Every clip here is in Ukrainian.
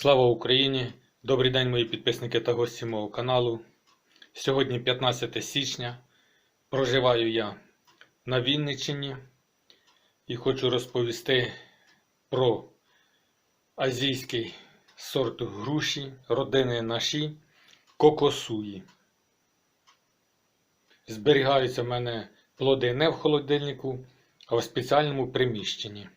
Слава Україні! Добрий день, мої підписники та гості мого каналу. Сьогодні 15 січня. Проживаю я на Вінниччині і хочу розповісти про азійський сорт груші родини наші кокосуї. Зберігаються в мене плоди не в холодильнику, а в спеціальному приміщенні.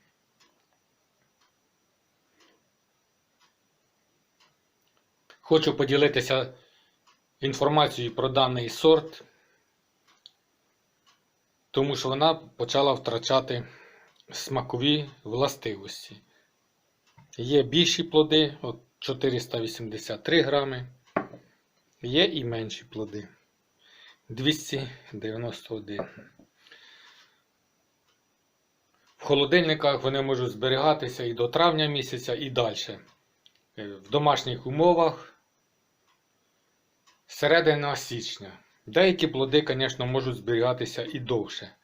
Хочу поділитися інформацією про даний сорт, тому що вона почала втрачати смакові властивості. Є більші плоди, от 483 грами, є і менші плоди 291. В холодильниках вони можуть зберігатися і до травня місяця, і далі. В домашніх умовах середина січня. Деякі плоди, звісно, можуть зберігатися і довше.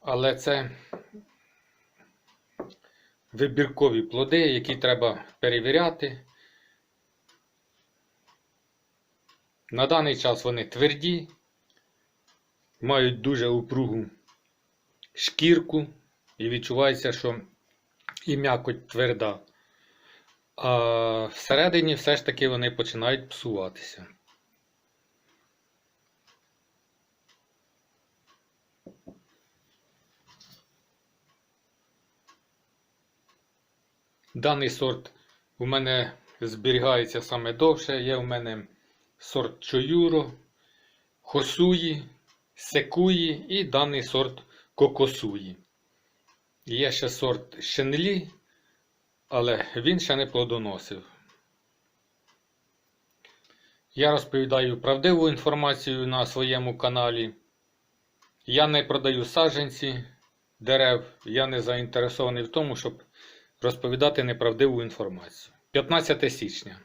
Але це вибіркові плоди, які треба перевіряти. На даний час вони тверді, мають дуже упругу шкірку і відчувається, що і м'якоть тверда. А всередині все ж таки вони починають псуватися. Даний сорт у мене зберігається саме довше. Є у мене сорт Чоюро, Хосуї, Секуї і даний сорт Кокосуї. Є ще сорт Шенлі, але він ще не плодоносив. Я розповідаю правдиву інформацію на своєму каналі. Я не продаю саджанці дерев, я не заінтересований в тому, щоб розповідати неправдиву інформацію. 15 січня.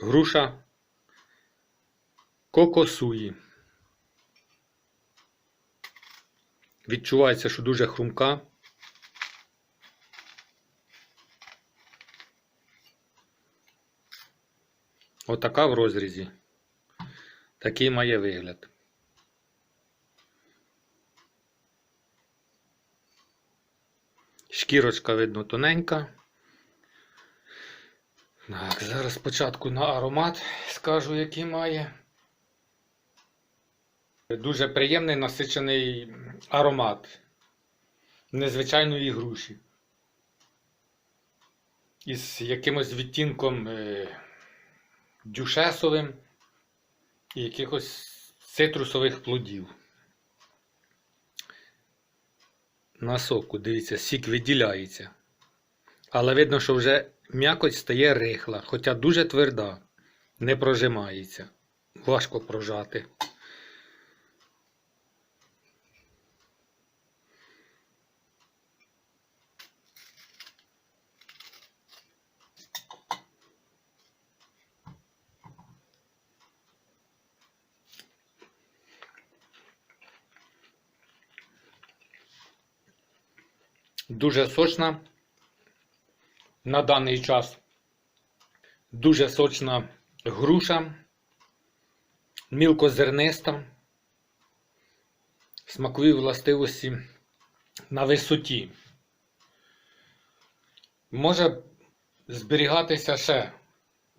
Груша кокосуї. Відчувається, що дуже хрумка. Отака в розрізі. Такий має вигляд. Шкірочка, видно, тоненька. Так, зараз спочатку на аромат скажу, який має. Дуже приємний насичений аромат незвичайної груші. Із якимось відтінком е, дюшесовим і якихось цитрусових плодів. На соку, дивіться, сік виділяється. Але видно, що вже м'якоть стає рихла, хоча дуже тверда, не прожимається. Важко прожати. Дуже сочна на даний час. Дуже сочна груша, мілкозерниста, смакові властивості на висоті. Може зберігатися ще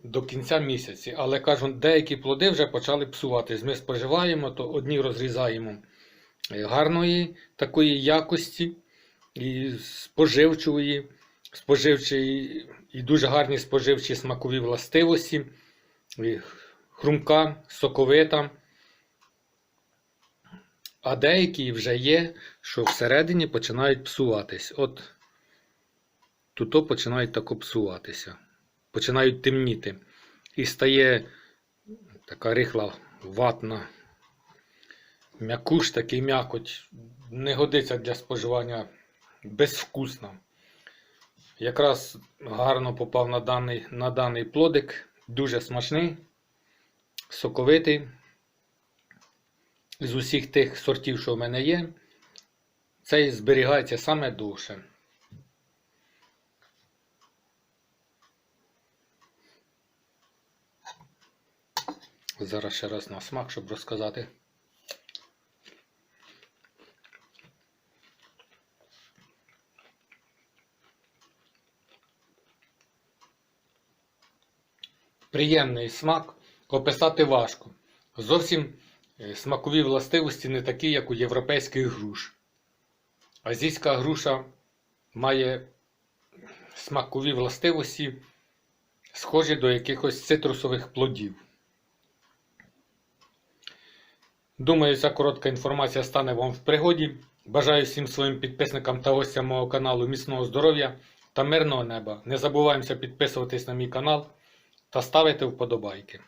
до кінця місяці, але кажу, деякі плоди вже почали псуватись. Ми споживаємо, то одні розрізаємо гарної такої якості і споживчої, споживчої і дуже гарні споживчі смакові властивості, і хрумка, соковита. А деякі вже є, що всередині починають псуватись. От тут починають тако псуватися, починають темніти. І стає така рихла ватна, м'якуш такий м'якоть, не годиться для споживання Безвкусно. Якраз гарно попав на даний, на даний плодик, дуже смачний, соковитий. З усіх тих сортів, що в мене є, цей зберігається саме довше. Зараз ще раз на смак, щоб розказати. Приємний смак описати важко. Зовсім е, смакові властивості не такі, як у європейських груш. Азійська груша має смакові властивості, схожі до якихось цитрусових плодів. Думаю, ця коротка інформація стане вам в пригоді. Бажаю всім своїм підписникам та гостям мого каналу міцного здоров'я та мирного неба. Не забуваємося підписуватись на мій канал та ставити вподобайки.